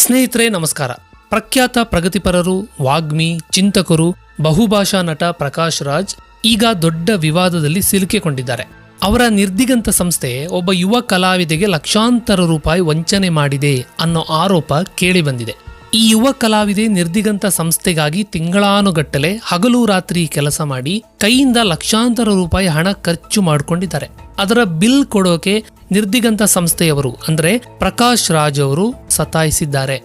ಸ್ನೇಹಿತರೆ, ನಮಸ್ಕಾರ. ಪ್ರಖ್ಯಾತ ಪ್ರಗತಿಪರರು, ವಾಗ್ಮಿ, ಚಿಂತಕರು, ಬಹುಭಾಷಾ ನಟ ಪ್ರಕಾಶ್ ರಾಜ್ ಈಗ ದೊಡ್ಡ ವಿವಾದದಲ್ಲಿ ಸಿಲುಕಿಕೊಂಡಿದ್ದಾರೆ. ಅವರ ನಿರ್ದಿಗಂತ ಸಂಸ್ಥೆ ಒಬ್ಬ ಯುವ ಕಲಾವಿದೆಗೆ ಲಕ್ಷಾಂತರ ರೂಪಾಯಿ ವಂಚನೆ ಮಾಡಿದೆ ಅನ್ನೋ ಆರೋಪ ಕೇಳಿ ಬಂದಿದೆ. ಈ ಯುವ ಕಲಾವಿದೆ ನಿರ್ದಿಗಂತ ಸಂಸ್ಥೆಗಾಗಿ ತಿಂಗಳಾನುಗಟ್ಟಲೆ ಹಗಲು ರಾತ್ರಿ ಕೆಲಸ ಮಾಡಿ ಕೈಯಿಂದ ಲಕ್ಷಾಂತರ ರೂಪಾಯಿ ಹಣ ಖರ್ಚು ಮಾಡಿಕೊಂಡಿದ್ದಾರೆ. ಅದರ ಬಿಲ್ ಕೊಡೋಕೆ ನಿರ್ದಿಗಂತ ಸಂಸ್ಥೆಯವರು ಅಂದ್ರೆ ಪ್ರಕಾಶ್ ರಾಜ್ ಅವರು ಸತಾಯಿಸಿದ್ದಾರೆ.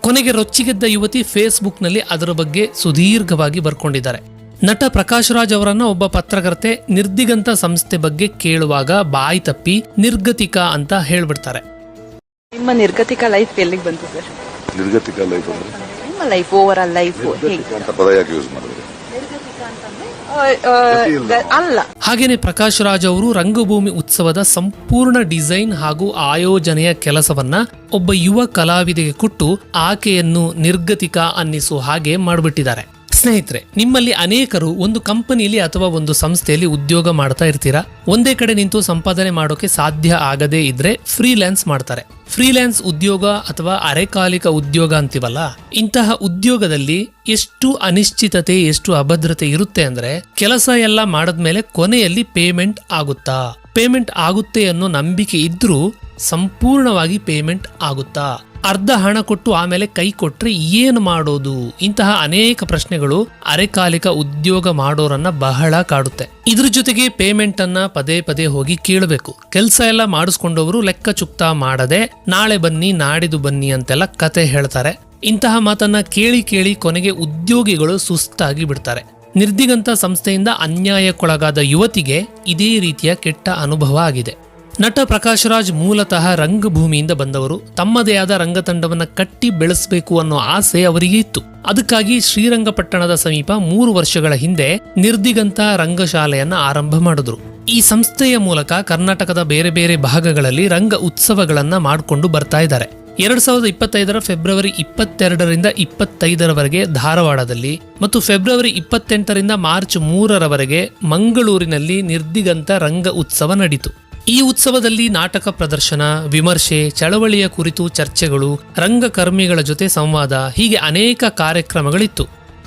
ಕೊನೆಗೆ ರೊಚ್ಚಿಗೆದ್ದ ಯುವತಿ ಫೇಸ್ಬುಕ್ನಲ್ಲಿ ಅದರ ಬಗ್ಗೆ ಸುದೀರ್ಘವಾಗಿ ಬರ್ಕೊಂಡಿದ್ದಾರೆ. ನಟ ಪ್ರಕಾಶ್ ರಾಜ್ ಅವರನ್ನ ಒಬ್ಬ ಪತ್ರಕರ್ತೆ ನಿರ್ದಿಗಂತ ಸಂಸ್ಥೆ ಬಗ್ಗೆ ಕೇಳುವಾಗ ಬಾಯಿ ತಪ್ಪಿ ನಿರ್ಗತಿಕ ಅಂತ ಹೇಳ್ಬಿಡ್ತಾರೆ. ನಿಮ್ಮ ನಿರ್ಗತಿಕ ಲೈಫ್ ಎಲ್ಲಿಗೆ ಬಂತು ಸರ್? ನಿರ್ಗತಿಕ ಲೈಫ್ ಅಂದ್ರೆ? ನಿಮ್ಮ ಲೈಫ್ ಓವರ್ ಆಲ್ ಲೈಫ್ ಪದ ಯೂಸ್ ಮಾಡಿದ್ರು? ಅಲ್ಲ. ಹಾಗೇನೆ ಪ್ರಕಾಶ್ ರಾಜ್ ಅವರು ರಂಗಭೂಮಿ ಉತ್ಸವದ ಸಂಪೂರ್ಣ ಡಿಸೈನ್ ಹಾಗೂ ಆಯೋಜನೆಯ ಕೆಲಸವನ್ನ ಒಬ್ಬ ಯುವ ಕಲಾವಿದೆಗೆ ಕೊಟ್ಟು ಆಕೆಯನ್ನು ನಿರ್ಗತಿಕ ಅನ್ನಿಸೋ ಹಾಗೆ ಮಾಡಿಬಿಟ್ಟಿದ್ದಾರೆ. ಸ್ನೇಹಿತರೆ, ನಿಮ್ಮಲ್ಲಿ ಅನೇಕರು ಒಂದು ಕಂಪನಿಯಲ್ಲಿ ಅಥವಾ ಒಂದು ಸಂಸ್ಥೆಯಲ್ಲಿ ಉದ್ಯೋಗ ಮಾಡ್ತಾ ಇರ್ತೀರಾ? ಒಂದೇ ಕಡೆ ನಿಂತು ಸಂಪಾದನೆ ಮಾಡೋಕೆ ಸಾಧ್ಯ ಆಗದೇ ಇದ್ರೆ ಫ್ರೀಲ್ಯಾನ್ಸ್ ಮಾಡ್ತಾರೆ. ಫ್ರೀಲ್ಯಾನ್ಸ್ ಉದ್ಯೋಗ ಅಥವಾ ಅರೆಕಾಲಿಕ ಉದ್ಯೋಗ ಅಂತೀವಲ್ಲ? ಇಂತಹ ಉದ್ಯೋಗದಲ್ಲಿ ಎಷ್ಟು ಅನಿಶ್ಚಿತತೆ, ಎಷ್ಟು ಅಭದ್ರತೆ ಇರುತ್ತೆ ಅಂದ್ರೆ ಕೆಲಸ ಎಲ್ಲ ಮಾಡದ್ಮೇಲೆ ಕೊನೆಯಲ್ಲಿ ಪೇಮೆಂಟ್ ಆಗುತ್ತಾ? ಪೇಮೆಂಟ್ ಆಗುತ್ತೆ ಅನ್ನೋ ನಂಬಿಕೆ ಇದ್ರೂ ಸಂಪೂರ್ಣವಾಗಿ ಪೇಮೆಂಟ್ ಆಗುತ್ತಾ? ಅರ್ಧ ಹಣ ಕೊಟ್ಟು ಆಮೇಲೆ ಕೈ ಕೊಟ್ರೆ ಏನು ಮಾಡೋದು? ಇಂತಹ ಅನೇಕ ಪ್ರಶ್ನೆಗಳು ಅರೆಕಾಲಿಕ ಉದ್ಯೋಗ ಮಾಡೋರನ್ನ ಬಹಳ ಕಾಡುತ್ತೆ. ಇದ್ರ ಜೊತೆಗೆ ಪೇಮೆಂಟ್ ಅನ್ನ ಪದೇ ಪದೇ ಹೋಗಿ ಕೇಳಬೇಕು. ಕೆಲಸ ಎಲ್ಲ ಮಾಡಿಸ್ಕೊಂಡವರು ಲೆಕ್ಕ ಚುಕ್ತಾ ಮಾಡದೆ, ನಾಳೆ ಬನ್ನಿ ನಾಡಿದು ಬನ್ನಿ ಅಂತೆಲ್ಲ ಕತೆ ಹೇಳ್ತಾರೆ. ಇಂತಹ ಮಾತನ್ನ ಕೇಳಿ ಕೇಳಿ ಕೊನೆಗೆ ಉದ್ಯೋಗಿಗಳು ಸುಸ್ತಾಗಿ ಬಿಡ್ತಾರೆ. ನಿರ್ದಿಗಂತ ಸಂಸ್ಥೆಯಿಂದ ಅನ್ಯಾಯಕ್ಕೊಳಗಾದ ಯುವತಿಗೆ ಇದೇ ರೀತಿಯ ಕೆಟ್ಟ ಅನುಭವ ಆಗಿದೆ. ನಟ ಪ್ರಕಾಶ್ ರಾಜ್ ಮೂಲತಃ ರಂಗಭೂಮಿಯಿಂದ ಬಂದವರು. ತಮ್ಮದೇ ಆದ ರಂಗತಂಡವನ್ನು ಕಟ್ಟಿ ಬೆಳೆಸಬೇಕು ಅನ್ನೋ ಆಸೆ ಅವರಿಗೆ ಇತ್ತು. ಅದಕ್ಕಾಗಿ ಶ್ರೀರಂಗಪಟ್ಟಣದ ಸಮೀಪ ಮೂರು ವರ್ಷಗಳ ಹಿಂದೆ ನಿರ್ದಿಗಂತ ರಂಗಶಾಲೆಯನ್ನ ಆರಂಭ ಮಾಡಿದ್ರು. ಈ ಸಂಸ್ಥೆಯ ಮೂಲಕ ಕರ್ನಾಟಕದ ಬೇರೆ ಬೇರೆ ಭಾಗಗಳಲ್ಲಿ ರಂಗ ಉತ್ಸವಗಳನ್ನ ಮಾಡಿಕೊಂಡು ಬರ್ತಾ ಇದ್ದಾರೆ. ಎರಡ್ ಸಾವಿರದ ಇಪ್ಪತ್ತೈದರ ಫೆಬ್ರವರಿ ಇಪ್ಪತ್ತೆರಡರಿಂದ ಇಪ್ಪತ್ತೈದರವರೆಗೆ ಧಾರವಾಡದಲ್ಲಿ ಮತ್ತು ಫೆಬ್ರವರಿ ಇಪ್ಪತ್ತೆಂಟರಿಂದ ಮಾರ್ಚ್ ಮೂರರವರೆಗೆ ಮಂಗಳೂರಿನಲ್ಲಿ ನಿರ್ದಿಗಂತ ರಂಗ ಉತ್ಸವ ನಡೀತು. ಈ ಉತ್ಸವದಲ್ಲಿ ನಾಟಕ ಪ್ರದರ್ಶನ, ವಿಮರ್ಶೆ, ಚಳವಳಿಯ ಕುರಿತು ಚರ್ಚೆಗಳು, ರಂಗಕರ್ಮಿಗಳ ಜೊತೆ ಸಂವಾದ, ಹೀಗೆ ಅನೇಕ ಕಾರ್ಯಕ್ರಮಗಳಿತ್ತು.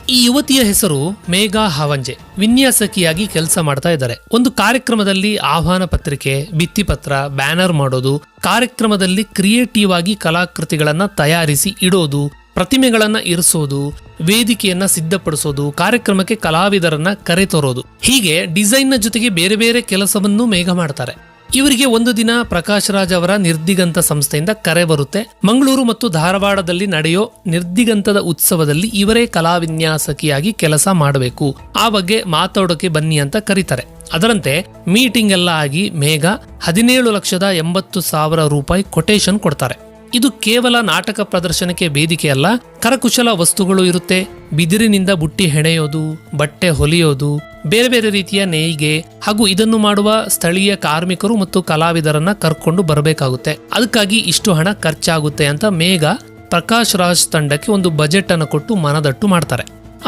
ಈ ಯುವತಿಯ ಹೆಸರು ಮೇಘಾ ಹಾವಂಜೆ. ವಿನ್ಯಾಸಕಿಯಾಗಿ ಕೆಲಸ ಮಾಡ್ತಾ ಇದ್ದಾರೆ. ಒಂದು ಕಾರ್ಯಕ್ರಮದಲ್ಲಿ ಆಹ್ವಾನ ಪತ್ರಿಕೆ ಭಿತ್ತಿಪತ್ರ ಬ್ಯಾನರ್ ಮಾಡೋದು, ಕಾರ್ಯಕ್ರಮದಲ್ಲಿ ಕ್ರಿಯೇಟಿವ್ ಆಗಿ ಕಲಾಕೃತಿಗಳನ್ನ ತಯಾರಿಸಿ ಇಡೋದು, ಪ್ರತಿಮೆಗಳನ್ನ ಇರಿಸೋದು, ವೇದಿಕೆಯನ್ನ ಸಿದ್ಧಪಡಿಸೋದು, ಕಾರ್ಯಕ್ರಮಕ್ಕೆ ಕಲಾವಿದರನ್ನ ಕರೆತರೋದು. ಹೀಗೆ ಡಿಸೈನ್ನ ಜೊತೆಗೆ ಬೇರೆ ಬೇರೆ ಕೆಲಸವನ್ನು ಮೇಘ ಮಾಡ್ತಾರೆ. ಇವರಿಗೆ ಒಂದು ದಿನ ಪ್ರಕಾಶ್ ರಾಜ್ ಅವರ ನಿರ್ದಿಗಂತ ಸಂಸ್ಥೆಯಿಂದ ಕರೆ ಬರುತ್ತೆ. ಮಂಗಳೂರು ಮತ್ತು ಧಾರವಾಡದಲ್ಲಿ ನಡೆಯೋ ನಿರ್ದಿಗಂತದ ಉತ್ಸವದಲ್ಲಿ ಇವರೇ ಕಲಾವಿನ್ಯಾಸಕಿಯಾಗಿ ಕೆಲಸ ಮಾಡಬೇಕು. ಆ ಬಗ್ಗೆ ಮಾತಾಡೋಕೆ ಬನ್ನಿ ಅಂತ ಕರೀತಾರೆ. ಅದರಂತೆ ಮೀಟಿಂಗ್ ಎಲ್ಲ ಆಗಿ ಮೇಘ ಹದಿನೇಳು ಲಕ್ಷದ ಎಂಬತ್ತು ಸಾವಿರ ರೂಪಾಯಿ ಕೊಟೇಶನ್ ಕೊಡ್ತಾರೆ. ಇದು ಕೇವಲ ನಾಟಕ ಪ್ರದರ್ಶನಕ್ಕೆ ವೇದಿಕೆ ಅಲ್ಲ, ಕರಕುಶಲ ವಸ್ತುಗಳು ಇರುತ್ತೆ. ಬಿದಿರಿನಿಂದ ಬುಟ್ಟಿ ಹೆಣೆಯೋದು, ಬಟ್ಟೆ ಹೊಲಿಯೋದು ಬೇರೆ ಬೇರೆ ರೀತಿಯ ನೇಯ್ಗೆ ಹಾಗೂ ಇದನ್ನು ಮಾಡುವ ಸ್ಥಳೀಯ ಕಾರ್ಮಿಕರು ಮತ್ತು ಕಲಾವಿದರನ್ನ ಕರ್ಕೊಂಡು ಬರಬೇಕಾಗುತ್ತೆ. ಅದಕ್ಕಾಗಿ ಇಷ್ಟು ಹಣ ಖರ್ಚಾಗುತ್ತೆ ಅಂತ ಮೇಘ ಪ್ರಕಾಶ್ ರಾಜ್ ತಂಡಕ್ಕೆ ಒಂದು ಬಜೆಟ್ ಅನ್ನು ಕೊಟ್ಟು ಮನದಟ್ಟು ಮಾಡ್ತಾರೆ.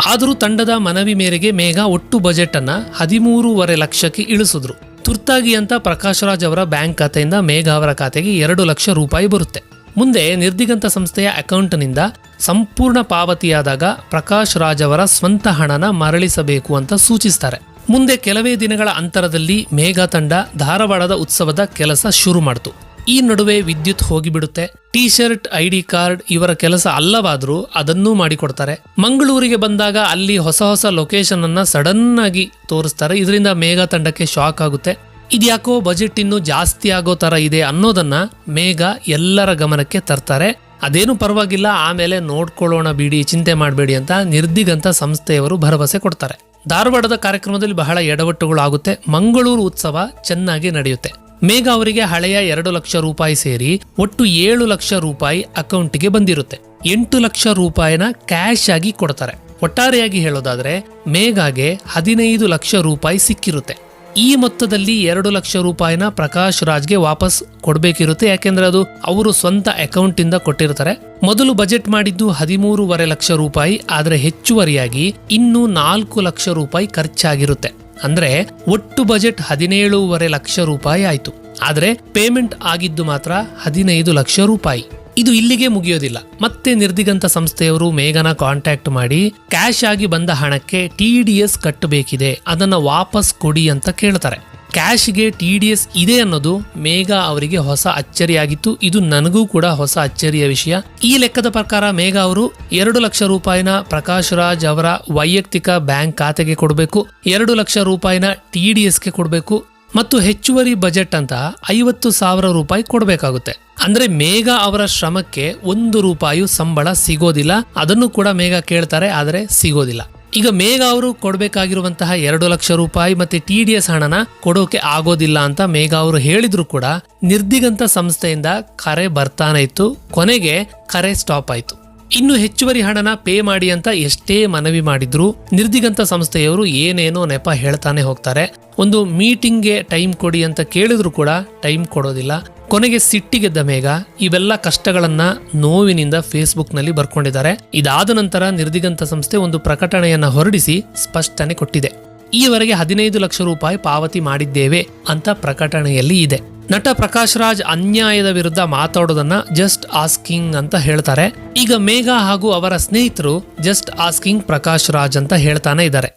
ಆದರೂ ತಂಡದ ಮನವಿ ಮೇರೆಗೆ ಮೇಘ ಒಟ್ಟು ಬಜೆಟ್ ಅನ್ನ ಹದಿಮೂರುವರೆ ಲಕ್ಷಕ್ಕೆ ಇಳಿಸಿದ್ರು. ತುರ್ತಾಗಿ ಅಂತ ಪ್ರಕಾಶ್ ರಾಜ್ ಅವರ ಬ್ಯಾಂಕ್ ಖಾತೆಯಿಂದ ಮೇಘ ಅವರ ಖಾತೆಗೆ ಎರಡು ಲಕ್ಷ ರೂಪಾಯಿ ಬರುತ್ತೆ. ಮುಂದೆ ನಿರ್ದಿಗಂತ ಸಂಸ್ಥೆಯ ಅಕೌಂಟ್ನಿಂದ ಸಂಪೂರ್ಣ ಪಾವತಿಯಾದಾಗ ಪ್ರಕಾಶ್ ರಾಜ್ ಅವರ ಸ್ವಂತ ಹಣನ ಮರಳಿಸಬೇಕು ಅಂತ ಸೂಚಿಸ್ತಾರೆ. ಮುಂದೆ ಕೆಲವೇ ದಿನಗಳ ಅಂತರದಲ್ಲಿ ಮೇಘ ತಂಡ ಧಾರವಾಡದ ಉತ್ಸವದ ಕೆಲಸ ಶುರು ಮಾಡಿತು. ಈ ನಡುವೆ ವಿದ್ಯುತ್ ಹೋಗಿಬಿಡುತ್ತೆ. ಟಿ ಶರ್ಟ್ ಐಡಿ ಕಾರ್ಡ್ ಇವರ ಕೆಲಸ ಅಲ್ಲವಾದರೂ ಅದನ್ನೂ ಮಾಡಿಕೊಡ್ತಾರೆ. ಮಂಗಳೂರಿಗೆ ಬಂದಾಗ ಅಲ್ಲಿ ಹೊಸ ಹೊಸ ಲೊಕೇಶನ್ ಅನ್ನ ಸಡನ್ ಆಗಿ ತೋರಿಸ್ತಾರೆ. ಇದರಿಂದ ಮೇಘ ತಂಡಕ್ಕೆ ಶಾಕ್ ಆಗುತ್ತೆ. ಇದ್ಯಾಕೋ ಬಜೆಟ್ ಇನ್ನು ಜಾಸ್ತಿ ಆಗೋ ತರ ಇದೆ ಅನ್ನೋದನ್ನ ಮೇಘ ಎಲ್ಲರ ಗಮನಕ್ಕೆ ತರ್ತಾರೆ. ಅದೇನು ಪರವಾಗಿಲ್ಲ, ಆಮೇಲೆ ನೋಡ್ಕೊಳ್ಳೋಣ ಬಿಡಿ, ಚಿಂತೆ ಮಾಡಬೇಡಿ ಅಂತ ನಿರ್ದಿಗಂತ ಸಂಸ್ಥೆಯವರು ಭರವಸೆ ಕೊಡ್ತಾರೆ. ಧಾರವಾಡದ ಕಾರ್ಯಕ್ರಮದಲ್ಲಿ ಬಹಳ ಎಡವಟ್ಟುಗಳು ಆಗುತ್ತೆ. ಮಂಗಳೂರು ಉತ್ಸವ ಚೆನ್ನಾಗಿ ನಡೆಯುತ್ತೆ. ಮೇಘ ಅವರಿಗೆ ಹಳೆಯ ಎರಡು ಲಕ್ಷ ರೂಪಾಯಿ ಸೇರಿ ಒಟ್ಟು ಏಳು ಲಕ್ಷ ರೂಪಾಯಿ ಅಕೌಂಟ್ಗೆ ಬಂದಿರುತ್ತೆ. ಎಂಟು ಲಕ್ಷ ರೂಪಾಯಿನ ಕ್ಯಾಶ್ ಆಗಿ ಕೊಡ್ತಾರೆ. ಒಟ್ಟಾರೆಯಾಗಿ ಹೇಳೋದಾದ್ರೆ, ಮೇಘಾಗೆ ಹದಿನೈದು ಲಕ್ಷ ರೂಪಾಯಿ ಸಿಕ್ಕಿರುತ್ತೆ. ಈ ಮೊತ್ತದಲ್ಲಿ ಎರಡು ಲಕ್ಷ ರೂಪಾಯಿನ ಪ್ರಕಾಶ್ ರಾಜ್ಗೆ ವಾಪಸ್ ಕೊಡಬೇಕಿರುತ್ತೆ. ಯಾಕೆಂದ್ರೆ ಅದು ಅವರು ಸ್ವಂತ ಅಕೌಂಟ್ ಇಂದ ಕೊಟ್ಟಿರ್ತಾರೆ. ಮೊದಲು ಬಜೆಟ್ ಮಾಡಿದ್ದು ಹದಿಮೂರುವರೆ ಲಕ್ಷ ರೂಪಾಯಿ, ಆದರೆ ಹೆಚ್ಚುವರಿಯಾಗಿ ಇನ್ನೂ ನಾಲ್ಕು ಲಕ್ಷ ರೂಪಾಯಿ ಖರ್ಚಾಗಿರುತ್ತೆ. ಅಂದ್ರೆ ಒಟ್ಟು ಬಜೆಟ್ ಹದಿನೇಳೂವರೆ ಲಕ್ಷ ರೂಪಾಯಿ ಆಯಿತು. ಆದರೆ ಪೇಮೆಂಟ್ ಆಗಿದ್ದು ಮಾತ್ರ ಹದಿನೈದು ಲಕ್ಷ ರೂಪಾಯಿ. ಇದು ಇಲ್ಲಿಗೆ ಮುಗಿಯೋದಿಲ್ಲ. ಮತ್ತೆ ನಿರ್ದಿಗಂತ ಸಂಸ್ಥೆಯವರು ಮೇಘನ ಕಾಂಟ್ಯಾಕ್ಟ್ ಮಾಡಿ ಕ್ಯಾಶ್ ಆಗಿ ಬಂದ ಹಣಕ್ಕೆ ಟಿ ಡಿ ಎಸ್ ಕಟ್ಟಬೇಕಿದೆ. ಅದನ್ನ ವಾಪಸ್ ಕೊಡಿ ಅಂತ ಕೇಳ್ತಾರೆ. ಕ್ಯಾಶ್ಗೆ ಟಿ ಡಿ ಎಸ್ ಇದೆ ಅನ್ನೋದು ಮೇಘ ಅವರಿಗೆ ಹೊಸ ಅಚ್ಚರಿಯಾಗಿತ್ತು. ಇದು ನನಗೂ ಕೂಡ ಹೊಸ ಅಚ್ಚರಿಯ ವಿಷಯ. ಈ ಲೆಕ್ಕದ ಪ್ರಕಾರ ಮೇಘ ಅವರು ಎರಡು ಲಕ್ಷ ರೂಪಾಯಿನ ಪ್ರಕಾಶ್ ರಾಜ್ ಅವರ ವೈಯಕ್ತಿಕ ಬ್ಯಾಂಕ್ ಖಾತೆಗೆ ಕೊಡಬೇಕು. ಎರಡು ಲಕ್ಷ ರೂಪಾಯಿನ ಟಿ ಡಿ ಎಸ್ಗೆ ಕೊಡಬೇಕು. ಮತ್ತು ಹೆಚ್ಚುವರಿ ಬಜೆಟ್ ಅಂತ ಐವತ್ತು ಸಾವಿರ ರೂಪಾಯಿ ಕೊಡಬೇಕಾಗುತ್ತೆ. ಅಂದ್ರೆ ಮೇಘ ಅವರ ಶ್ರಮಕ್ಕೆ ಒಂದು ರೂಪಾಯಿ ಸಂಬಳ ಸಿಗೋದಿಲ್ಲ. ಅದನ್ನು ಕೂಡ ಮೇಘ ಕೇಳ್ತಾರೆ, ಆದರೆ ಸಿಗೋದಿಲ್ಲ. ಈಗ ಮೇಘ ಅವರು ಕೊಡಬೇಕಾಗಿರುವಂತಹ ಎರಡು ಲಕ್ಷ ರೂಪಾಯಿ ಮತ್ತೆ ಟಿ ಡಿ ಎಸ್ ಹಣನ ಕೊಡೋಕೆ ಆಗೋದಿಲ್ಲ ಅಂತ ಮೇಘ ಅವರು ಹೇಳಿದ್ರು ಕೂಡ, ನಿರ್ದಿಗಂತ ಸಂಸ್ಥೆಯಿಂದ ಕರೆ ಬರ್ತಾನೆ ಇತ್ತು. ಕೊನೆಗೆ ಕರೆ ಸ್ಟಾಪ್ ಆಯ್ತು. ಇನ್ನು ಹೆಚ್ಚುವರಿ ಹಣನ ಪೇ ಮಾಡಿ ಅಂತ ಎಷ್ಟೇ ಮನವಿ ಮಾಡಿದ್ರು ನಿರ್ದಿಗಂತ ಸಂಸ್ಥೆಯವರು ಏನೇನೋ ನೆಪ ಹೇಳ್ತಾನೆ ಹೋಗ್ತಾರೆ. ಒಂದು ಮೀಟಿಂಗ್ಗೆ ಟೈಮ್ ಕೊಡಿ ಅಂತ ಕೇಳಿದ್ರು ಕೂಡ ಟೈಮ್ ಕೊಡೋದಿಲ್ಲ. ಕೊನೆಗೆ ಸಿಟ್ಟಿಗೆದ್ದ ಮೇಘ ಇವೆಲ್ಲ ಕಷ್ಟಗಳನ್ನ ನೋವಿನಿಂದ ಫೇಸ್ಬುಕ್ನಲ್ಲಿ ಬರ್ಕೊಂಡಿದ್ದಾರೆ. ಇದಾದ ನಂತರ ನಿರ್ದಿಗಂತ ಸಂಸ್ಥೆ ಒಂದು ಪ್ರಕಟಣೆಯನ್ನ ಹೊರಡಿಸಿ ಸ್ಪಷ್ಟನೆ ಕೊಟ್ಟಿದೆ. ಈವರೆಗೆ ಹದಿನೈದು ಲಕ್ಷ ರೂಪಾಯಿ ಪಾವತಿ ಮಾಡಿದ್ದೇವೆ ಅಂತ ಪ್ರಕಟಣೆಯಲ್ಲಿ ಇದೆ. ನಟ ಪ್ರಕಾಶ್ ರಾಜ್ ಅನ್ಯಾಯದ ವಿರುದ್ಧ ಮಾತಾಡೋದನ್ನ ಜಸ್ಟ್ ಆಸ್ಕಿಂಗ್ ಅಂತ ಹೇಳ್ತಾರೆ. ಈಗ ಮೇಘ ಹಾಗೂ ಅವರ ಸ್ನೇಹಿತರು ಜಸ್ಟ್ ಆಸ್ಕಿಂಗ್ ಪ್ರಕಾಶ್ ರಾಜ್ ಅಂತ ಹೇಳ್ತಾನೆ ಇದ್ದಾರೆ.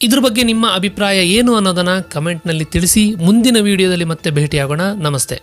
ಇದ್ರ ಬಗ್ಗೆ ನಿಮ್ಮ ಅಭಿಪ್ರಾಯ ಏನು ಅನ್ನೋದನ್ನ ಕಮೆಂಟ್ನಲ್ಲಿ ತಿಳಿಸಿ ಮುಂದಿನ ವಿಡಿಯೋದಲ್ಲಿ ಮತ್ತೆ ಭೇಟಿಯಾಗೋಣ. ನಮಸ್ತೆ.